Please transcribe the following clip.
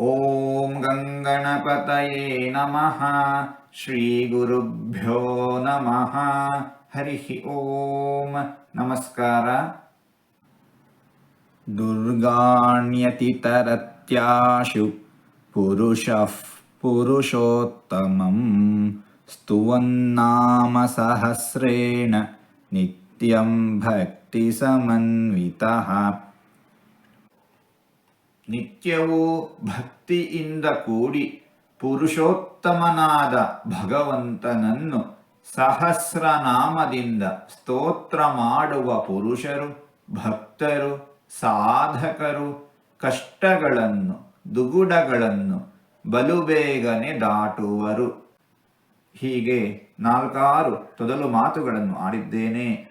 ॐ गङ्गणपतये नमः श्रीगुरुभ्यो नमः। हरिः ॐ नमस्कार। दुर्गाण्यतितरत्याशु पुरुषः पुरुषोत्तमं स्तुवन्नामसहस्रेण नित्यं भक्तिसमन्वितः। ನಿತ್ಯವೂ ಭಕ್ತಿಯಿಂದ ಕೂಡಿ ಪುರುಷೋತ್ತಮನಾದ ಭಗವಂತನನ್ನು ಸಹಸ್ರನಾಮದಿಂದ ಸ್ತೋತ್ರ ಮಾಡುವ ಪುರುಷರು, ಭಕ್ತರು, ಸಾಧಕರು, ಕಷ್ಟಗಳನ್ನು, ದುಗುಡಗಳನ್ನು ಬಲುಬೇಗನೆ ದಾಟುವರು. ಹೀಗೆ ನಾಲ್ಕಾರು ತೊದಲು ಮಾತುಗಳನ್ನು ಆಡಿದ್ದೇನೆ.